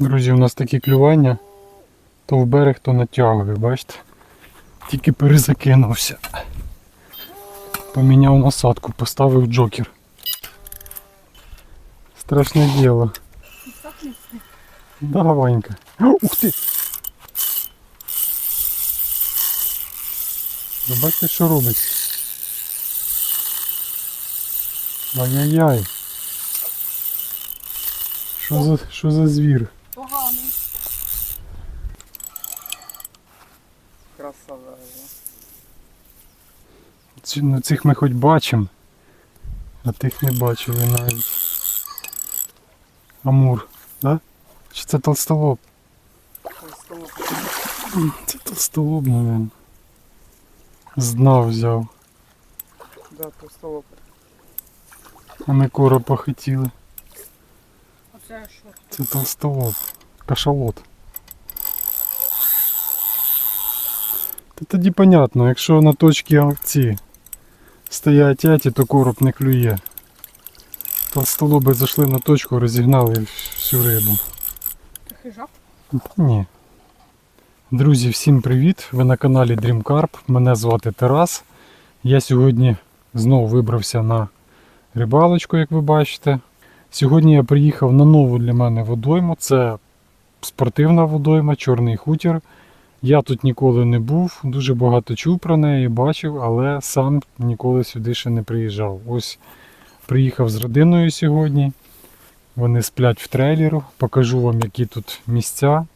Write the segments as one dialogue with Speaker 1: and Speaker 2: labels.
Speaker 1: Друзі, у нас такі клювання. То в берег, то натягує, бачите? Тільки перезакинувся. Поміняв насадку, поставив джокер. Страшне діло. Да. Ух ти! Ви бачите, що робить? Ай-яй-яй. Що за, що за звір?
Speaker 2: Поганий. Красава.
Speaker 1: Ці- Ну, цих ми хоч бачимо, а тих не бачили навіть. Амур, да? Чи це толстолоб? Це толстолоб, мабуть. З дна взяв.
Speaker 2: Да, толстолоб.
Speaker 1: А ми коропа хотіли. Це толстолоб. Кашалот. Та тоді понятно, якщо на точці ці стоять яті, то короб не клює. Толстолоби зайшли на точку, розігнали всю рибу.
Speaker 2: Хижак?
Speaker 1: Ні. Друзі, всім привіт! Ви на каналі Dream Carp. Мене звати Тарас. Я сьогодні знову вибрався на рибалочку, як ви бачите. Сьогодні я приїхав на нову для мене водойму. Це спортивна водойма, Чорний хутір. Я тут ніколи не був, дуже багато чув про неї, бачив, але сам ніколи сюди ще не приїжджав. Ось приїхав з родиною сьогодні. Вони сплять в трейлеру, покажу вам, які тут місця.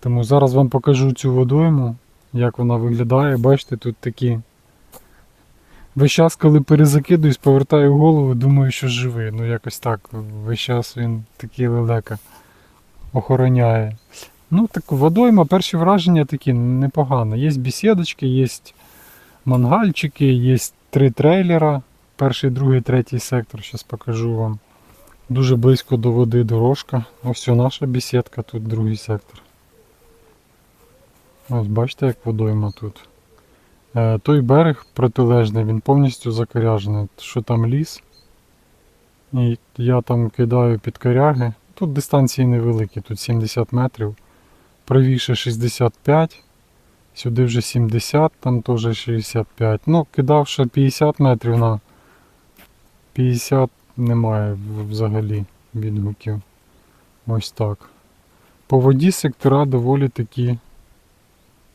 Speaker 1: Тому зараз вам покажу цю водойму, як вона виглядає. Бачите, тут такі. Весь час, коли перезакидуюсь, повертаю голову, думаю, що живий. Ну якось так. Весь час він такий лелека охороняє. Ну, так водойма, перші враження такі непогано. Є бесідочки, є мангальчики, є три трейлера. Перший, другий, третій сектор. Зараз покажу вам. Дуже близько до води дорожка. Ось наша бесідка, тут другий сектор. Ось бачите, як водойма тут. Е, той берег протилежний, він повністю закоряжений. Що там ліс. І я там кидаю під коряги. Тут дистанції невеликі, тут 70 метрів. Правіше 65, сюди вже 70, там теж 65. Ну, кидав ще 50 метрів на 50 немає взагалі відгуків. Ось так. По воді сектора доволі такі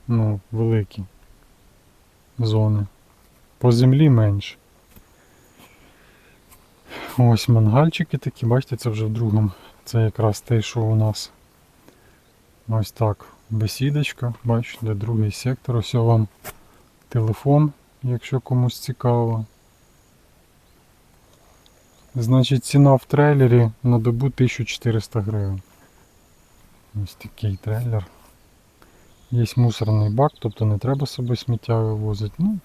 Speaker 1: ну, великі зони. По землі менше. Ось мангальчики такі, бачите, це вже в другому. Це якраз те, що у нас. Ось так. Бесідочка, бачите, другий сектор. Ось вам телефон, якщо комусь цікаво. Значить, ціна в трейлері на добу 1400 гривень. Ось такий трейлер. Є мусорний бак, тобто не треба собі сміття вивозити. Ну,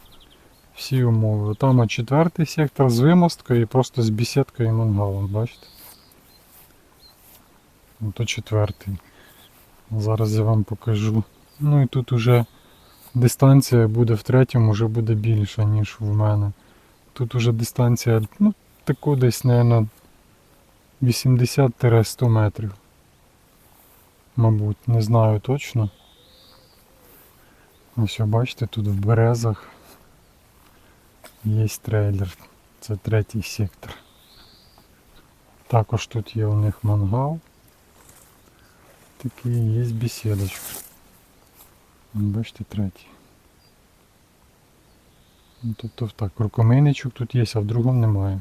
Speaker 1: всі умови. Там четвертий сектор з вимосткою і просто з бесідкою і мангалом, бачите? Ото четвертий. Зараз я вам покажу. Ну і тут уже дистанція буде в третьому, вже буде більша, ніж в мене. Тут уже дистанція, ну, таку десь, мабуть, 80-100 метрів. Мабуть, не знаю точно. Ось бачите, тут в березах є трейлер. Це третій сектор. Також тут є у них мангал. Такий є бесідочка. Бачите, третій. Ну, Тобто так, рукомийничок тут є, а в другому немає.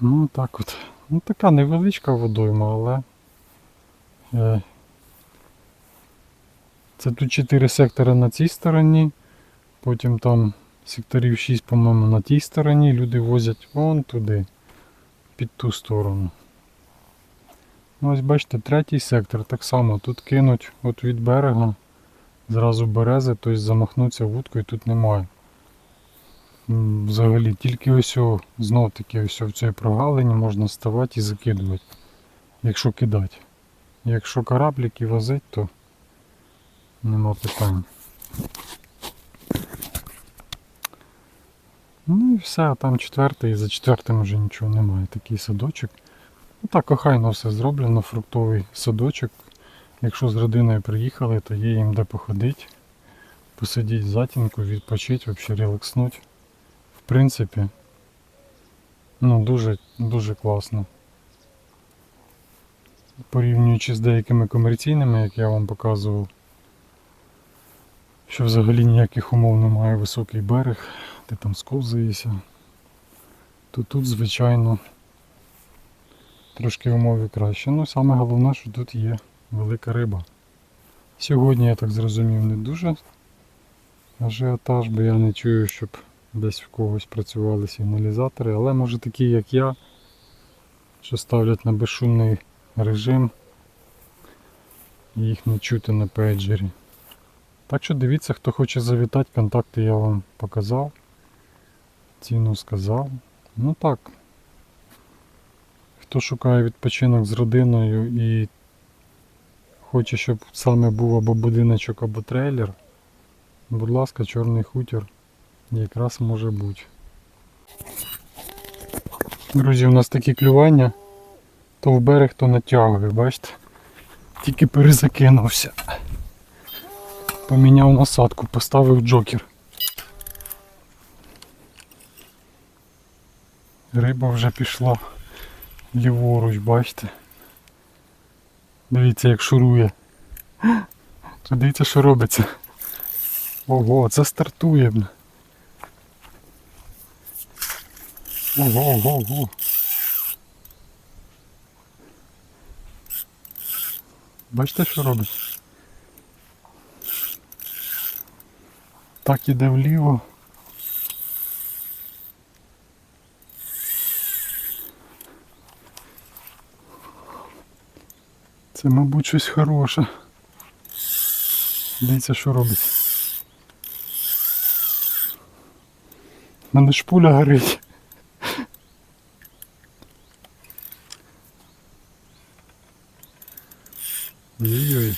Speaker 1: Ну так от. Ну така невеличка водойма, але е, це тут 4 сектори на цій стороні, потім там секторів 6, по-моєму, на тій стороні. Люди возять вон туди, під ту сторону. Ну, ось бачите, третій сектор так само. Тут кинуть от від берега зразу берези, тобто замахнуться вудкою тут немає. Взагалі, тільки ось знов таки ось в цій прогалині можна ставати і закидувати. Якщо кидати. Якщо кораблики возить, то нема питань. Ну і все, там четвертий, і за четвертим вже нічого немає. Такий садочок. Ну, Так, охайно все зроблено, фруктовий садочок. Якщо з родиною приїхали, то є їм де походити, посидіти в затінку, відпочити, взагалі релакснути. В принципі, ну дуже, дуже класно. Порівнюючи з деякими комерційними, як я вам показував, що взагалі ніяких умов немає, високий берег, ти там сковзуєшся, то тут, звичайно, трошки умови краще. Ну, саме головне, що тут є велика риба. Сьогодні, я так зрозумів, не дуже ажіотаж, бо я не чую, щоб десь в когось працювали сигналізатори, але може такі, як я, що ставлять на безшумний режим, і їх не чути на пейджері. Так що дивіться, хто хоче завітати, контакти я вам показав. Ціну сказав. Ну так. Хто шукає відпочинок з родиною і хоче, щоб саме був або будиночок, або трейлер, будь ласка, чорний хутір якраз може бути. Друзі, у нас такі клювання. То в берег, то натягує, бачите? Тільки перезакинувся. Поміняв насадку, поставив джокер. Риба вже пішла ліворуч, бачите? Дивіться, як шурує. Дивіться, що робиться. Ого, це стартує. Ого, ого, ого. Бачите, що робить? Так іде вліво. Це, мабуть, щось хороше. Дивіться, що робить. У мене ж пуля горить. Ой-ой.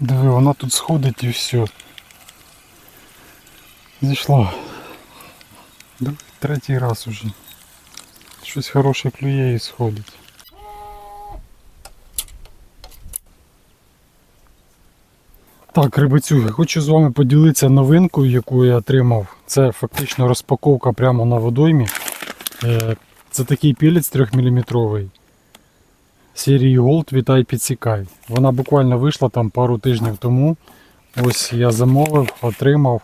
Speaker 1: Диви, вона тут сходить і все. Зійшла. Диви, Третій раз уже. Щось хороше клює і сходить. Так, рибацюги, хочу з вами поділитися новинкою, яку я отримав. Це фактично розпаковка прямо на водоймі. Е, Це такий пілець 3-мм серії Gold Вітай підсікай. Вона буквально вийшла там пару тижнів тому. Ось я замовив, отримав.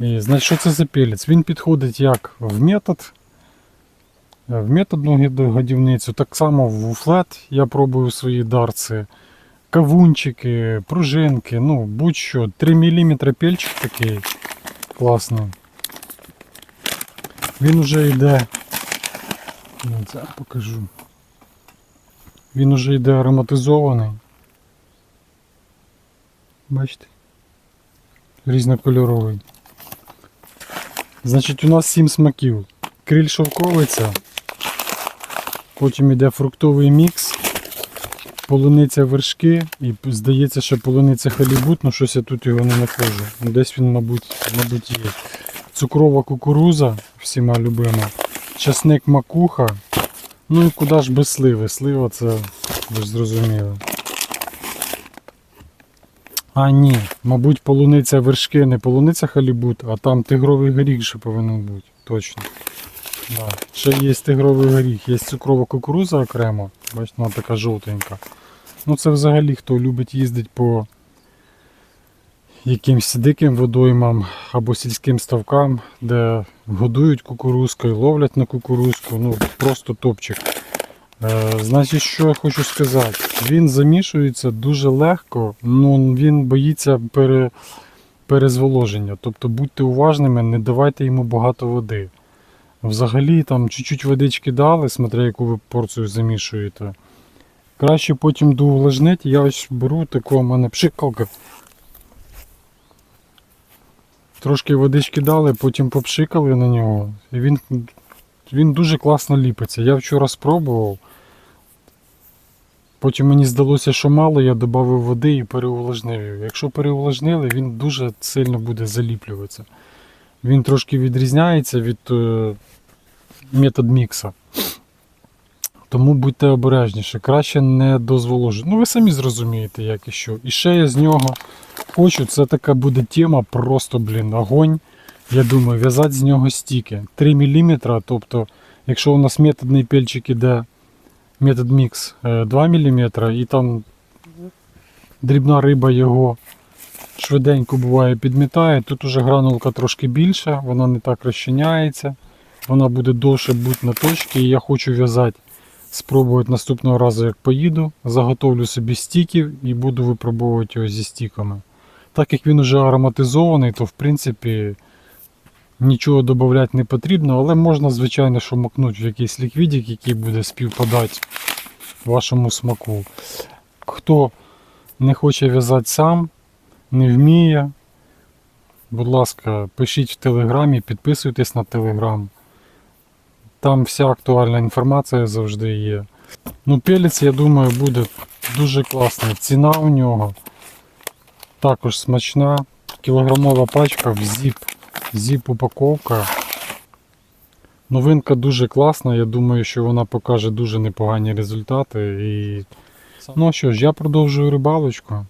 Speaker 1: І, значить, що це за пілець? Він підходить як в метод, в методну годівницю, так само в флет я пробую свої дарці. Кавунчики, пружинки, ну будь-що. 3 мм пельчик такий класний. Він уже йде. Ну, це покажу. Він уже йде ароматизований. Бачите? Різнокольоровий. Значить, у нас 7 смаків. Криль шовковиця. Потім йде фруктовий мікс. Полуниця вершки і здається, що полуниця халібут, ну щось я тут його не знаходжу. Ну, Десь він, мабуть, мабуть, є. Цукрова кукуруза, всіма любима. Часник макуха. Ну і куди ж без сливи? Слива це ви ж зрозуміли. А ні, мабуть, полуниця вершки, не полуниця халібут, а там тигровий горіх ще повинен бути. Точно. Да. Ще є тигровий горіх, є цукрова кукуруза окремо. Бачите, вона така жовтенька. Ну це взагалі хто любить їздити по якимсь диким водоймам або сільським ставкам, де годують кукурузкою, ловлять на кукурузку, ну просто топчик. Е, значить, що я хочу сказати, він замішується дуже легко, ну він боїться пере, перезволоження. Тобто будьте уважними, не давайте йому багато води. Взагалі там чуть-чуть водички дали, смотря яку ви порцію замішуєте. Краще потім до увлажнити, я ось беру таку, у мене пшикалка. Трошки водички дали, потім попшикали на нього. І він, він дуже класно ліпиться. Я вчора спробував. Потім мені здалося, що мало, я додав води і переувлажнив. Якщо переувлажнили, він дуже сильно буде заліплюватися. він трошки відрізняється від е, метод мікса. Тому будьте обережніші, краще не дозволожити. Ну ви самі зрозумієте, як і що. І ще я з нього хочу, це така буде тема, просто, блін, огонь. Я думаю, в'язати з нього стіки. 3 мм, тобто, якщо у нас методний пельчик іде, метод мікс е, 2 мм, і там дрібна риба його швиденько буває підмітає. Тут уже гранулка трошки більша, вона не так розчиняється, вона буде довше бути на точці. І я хочу в'язати, спробувати наступного разу, як поїду. Заготовлю собі стіків і буду випробовувати його зі стіками. Так як він уже ароматизований, то в принципі нічого додати не потрібно, але можна, звичайно, що макнути в якийсь ліквідик, який буде співпадати вашому смаку. Хто не хоче в'язати сам, не вміє, будь ласка, пишіть в телеграмі, підписуйтесь на телеграм. Там вся актуальна інформація завжди є. Ну, пелець, я думаю, буде дуже класний. Ціна у нього також смачна. Кілограмова пачка в зіп. Зіп упаковка. Новинка дуже класна. Я думаю, що вона покаже дуже непогані результати. І... Ну що ж, я продовжую рибалочку.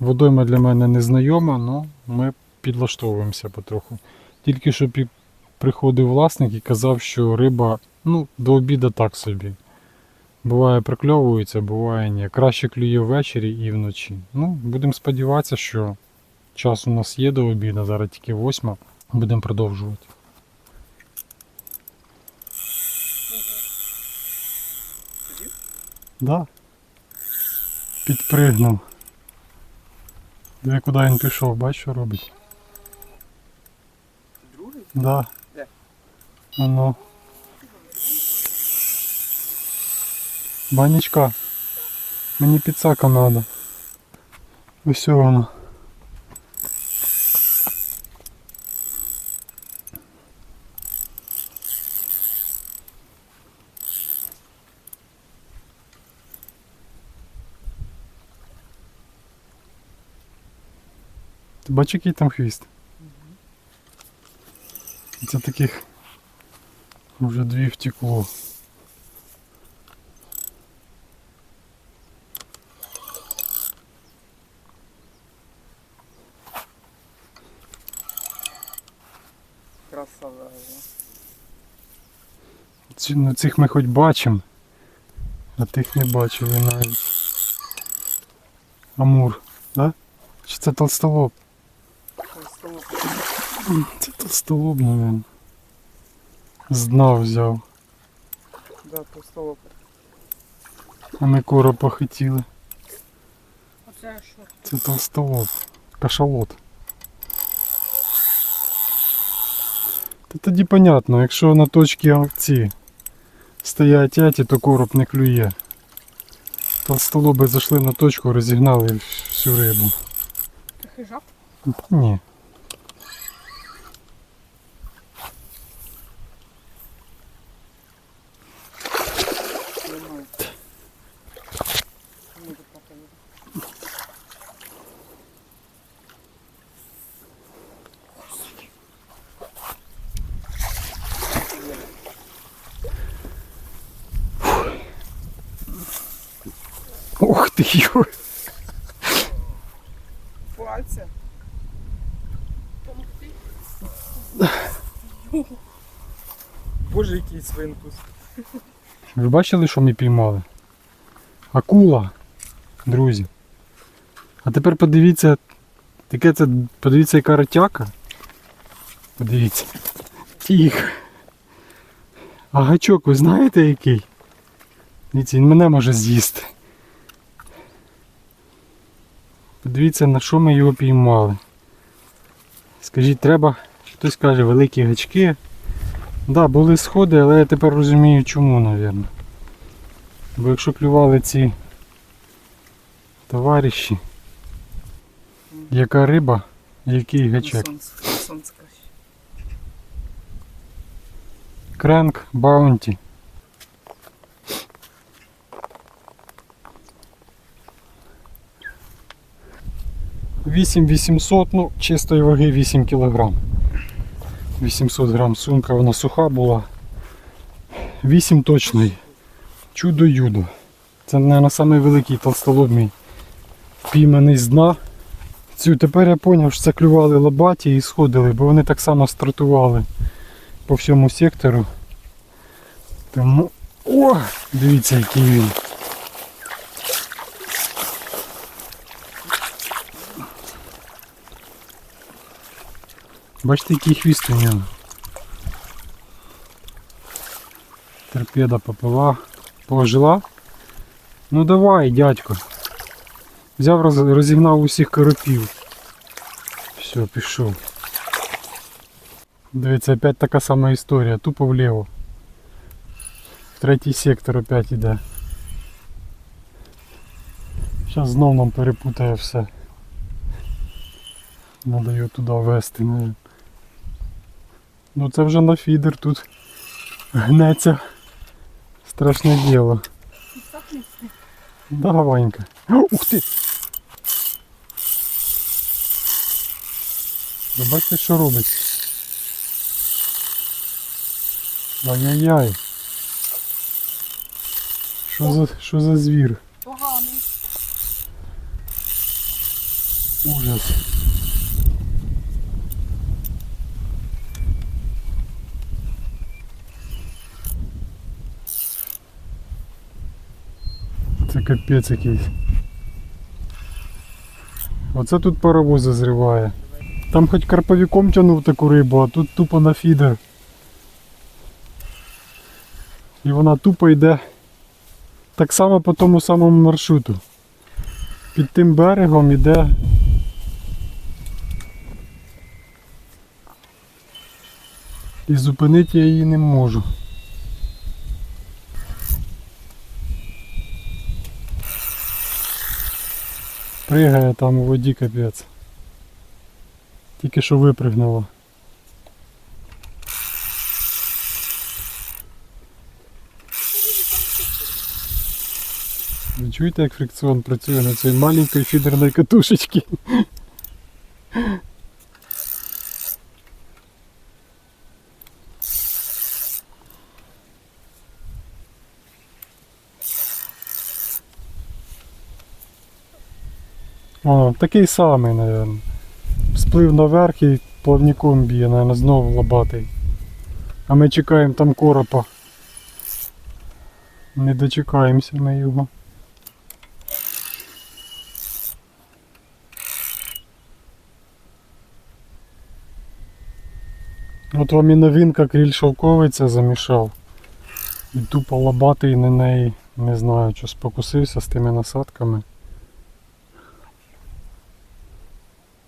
Speaker 1: Водойма для мене не знайома, але ми підлаштовуємося потроху. Тільки що приходив власник і казав, що риба ну, до обіду так собі. Буває прикльовується, буває ні. Краще клює ввечері і вночі. Ну, будемо сподіватися, що час у нас є до обіду, зараз тільки восьма. Будемо продовжувати. Да. Підпригнув. Диви, куди він пішов, бачиш, що робить?
Speaker 2: Другий?
Speaker 1: Да.
Speaker 2: Де?
Speaker 1: Воно. Банечка. Мені підсака надо. Ось воно. Ти бачиш, який там хвіст? Це таких вже дві втекло.
Speaker 2: Красава.
Speaker 1: Ці, ну, цих ми хоч бачимо, а тих не бачили навіть. Амур, да? Чи це толстолоб? Це толстолоб, мабуть. З дна взяв,
Speaker 2: Да, толстолоб.
Speaker 1: а ми коропа хотіли.
Speaker 2: Оце що?
Speaker 1: Це толстолоб. Кашалот. Та тоді понятно, якщо на точці ці стоять яті, то короб не клює. Толстолоби зайшли на точку, розігнали всю рибу.
Speaker 2: Це хижак?
Speaker 1: Та ні.
Speaker 2: Немає. Може потім.
Speaker 1: Ух.
Speaker 2: Пальця. Боже, який свинкус.
Speaker 1: Ви бачили, що ми піймали? Акула, друзі. А тепер подивіться, таке це, подивіться, яка ратяка. Подивіться. Тихо. А гачок, ви знаєте який? Дивіться, він мене може з'їсти. Подивіться, на що ми його піймали. Скажіть, треба, хтось каже, великі гачки. Так, да, були сходи, але я тепер розумію чому, мабуть. Бо якщо клювали ці товариші, яка риба, який гачок. Кренк, баунті. Вісім 800, ну, чистої ваги 8 кг. 800 грам сумка, вона суха була. 8 точний. Чудо-юдо. Це, мабуть, самий великий толстолобний пійманий з дна. Цю тепер я зрозумів, що це клювали лобаті і сходили, бо вони так само стартували по всьому сектору. Тому. О! Дивіться, який він. Бачите, який хвіст у нього. Торпеда попила. Пожила. Ну давай, дядько. Взяв, роз- розігнав усіх коропів. Все, пішов. Дивіться, опять така сама історія, тупо вліво. В третій сектор опять іде. Зараз знов нам перепутає все. Надо його туди вести. Ну, ну це вже на фідер тут гнеться. Страшне діло. Да, Ванька. Ух ти! Ви бачите, що робить? Ай-яй-яй. Що за, що за звір?
Speaker 2: Поганий.
Speaker 1: Ужас. Капець якийсь. Оце тут паровози зриває. Там хоч карповиком тянув таку рибу, а тут тупо на фідер. І вона тупо йде так само по тому самому маршруту. Під тим берегом іде І зупинити я її не можу. Пригає там у воді капець. Тільки що випригнула. Ви чуєте, як фрикціон працює на цій маленькій фідерній катушечці? О, такий самий, мабуть. Сплив наверх і плавником б'є, мабуть, знову лобатий. А ми чекаємо там коропа. Не дочекаємося ми його. От вам і новинка кріль шовковиця замішав. І тупо лобатий на неї. Не знаю, що спокусився з тими насадками.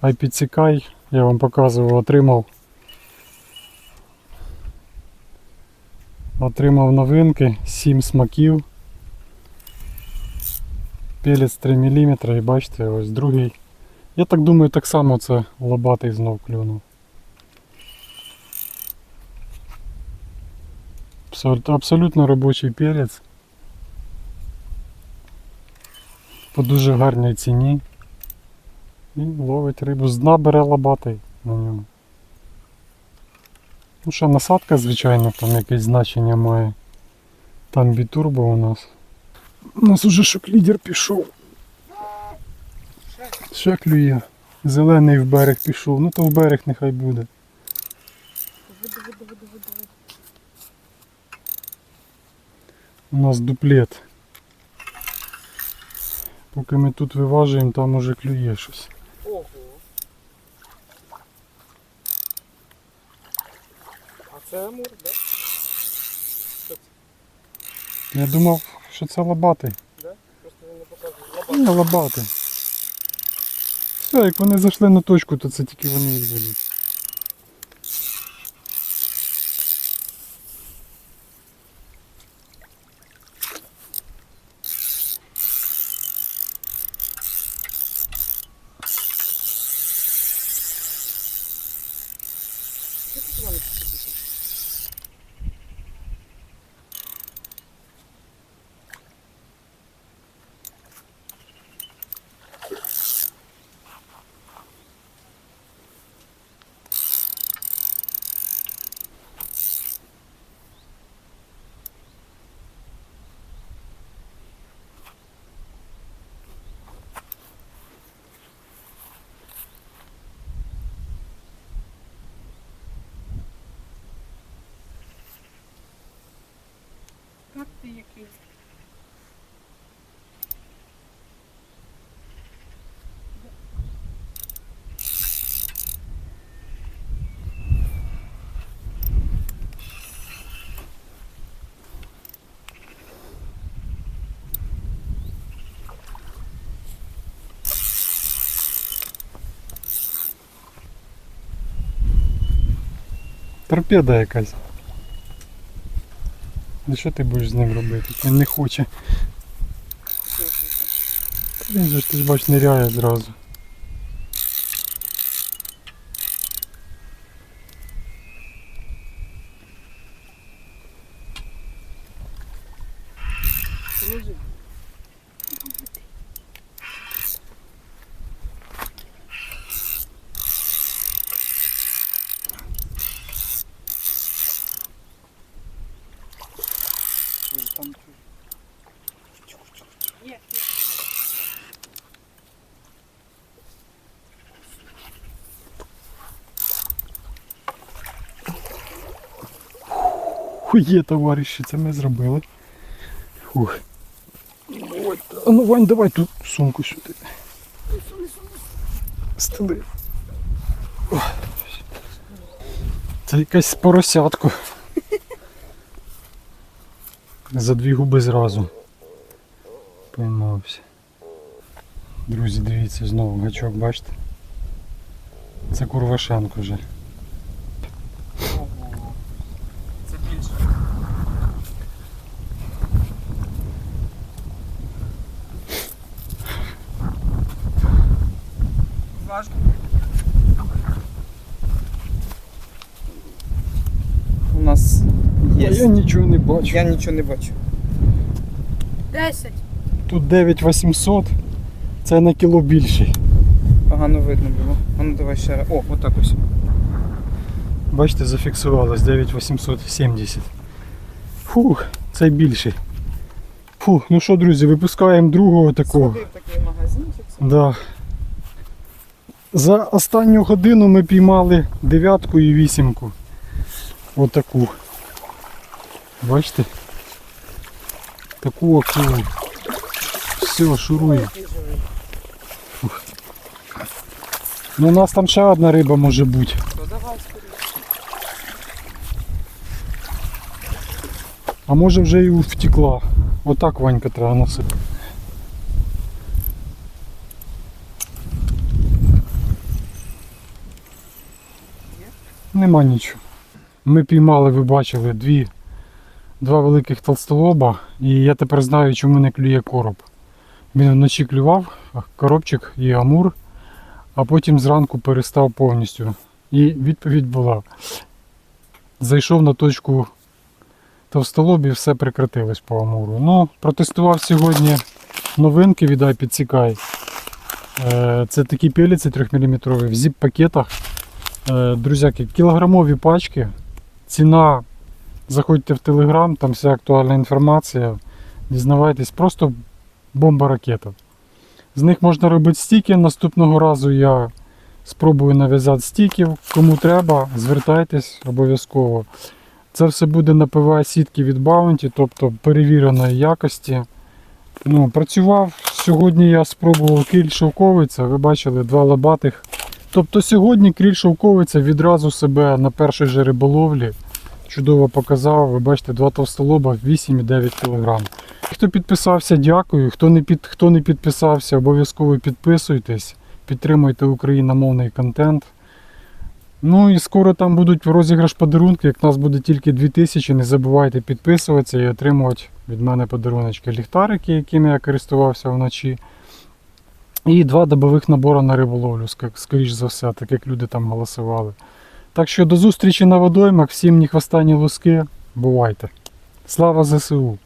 Speaker 1: Ай підсікай, я вам показував, отримав. Отримав новинки, 7 смаків. Пелець 3 мм і бачите, ось другий. Я так думаю, так само це лобатий знов клюнув. Абсолютно, абсолютно робочий пелець. По дуже гарній ціні. І ловить рибу з дна бере лобатий на ньому. Ну що, насадка, звичайно, там якесь значення має. Там бітурбо у нас. У нас уже шок-лідер пішов. Ще клює. Зелений в берег пішов. Ну то в берег нехай буде. У нас дуплет. Поки ми тут виважуємо, там уже клює щось.
Speaker 2: Ого. А це амур, да? Це,
Speaker 1: Я думав, що це лобатий.
Speaker 2: да? Просто він не показує.
Speaker 1: Лабати. Все, як вони зайшли на точку, то це тільки вони і будуть.
Speaker 2: Ти який.
Speaker 1: Торпеда якась. Ну що ти будеш з ним робити? Він не хоче. Він же ж ти ж бач ниряє зразу.
Speaker 2: Положи.
Speaker 3: Там
Speaker 2: Є, є.
Speaker 1: Хує, товариші, це ми зробили. Фух. Ой, ну Вань, давай ту сумку сюди. Стели. Це якась поросятко. За дві губи зразу. Поймався. Друзі, дивіться, знову гачок, бачите? Це Курвашенко вже.
Speaker 3: Ого. Це більше. Важко. У нас
Speaker 1: А я
Speaker 3: є.
Speaker 1: нічого не бачу.
Speaker 3: Я нічого не бачу.
Speaker 2: Десять.
Speaker 1: Тут 9800, це на кіло більший.
Speaker 3: Погано видно було. А ну давай ще раз. О, отак ось.
Speaker 1: Бачите, зафіксувалось 9870. Фух, це більший. Фух, ну що, друзі, випускаємо другого такого.
Speaker 3: Сходив такий магазинчик.
Speaker 1: Да. За останню годину ми піймали дев'ятку і вісімку. Отаку. Бачите? Таку акулу. Все, шурує. Ну у нас там ще одна риба може бути. А може вже і втекла. Отак Ванька треба носити. Нема нічого. Ми піймали, ви бачили, дві, два великих толстолоба. І я тепер знаю, чому не клює короб. Він вночі клював, коробчик і амур, а потім зранку перестав повністю. І відповідь була. Зайшов на точку товстолобі все прекратилось по амуру. Ну, протестував сьогодні новинки від iPidsecai. Е, Це такі пеліці 3 мм в зіп-пакетах. Е, Друзяки, кілограмові пачки. Ціна. Заходьте в Телеграм, там вся актуальна інформація. Дізнавайтесь, просто бомба ракета. З них можна робити стіки. Наступного разу я спробую нав'язати стіків. Кому треба, звертайтесь обов'язково. Це все буде на ПВА сітки від Bounty, тобто перевіреної якості. Ну, працював. Сьогодні я спробував кріль шовковиця, ви бачили два лобатих. Тобто сьогодні кріль шовковиця відразу себе на першій же риболовлі чудово показав. Ви бачите, два товстолоба 8,9 кг. Хто підписався, дякую. Хто не, під, хто не підписався, обов'язково підписуйтесь, підтримуйте україномовний контент. Ну і скоро там будуть розіграш подарунки. Як нас буде тільки 2000, не забувайте підписуватися і отримувати від мене подаруночки. Ліхтарики, якими я користувався вночі. І два добових набори на риболовлю, скоріш за все, так як люди там голосували. Так що до зустрічі на водоймах, всім ні хвоста, луски. Бувайте. Слава ЗСУ!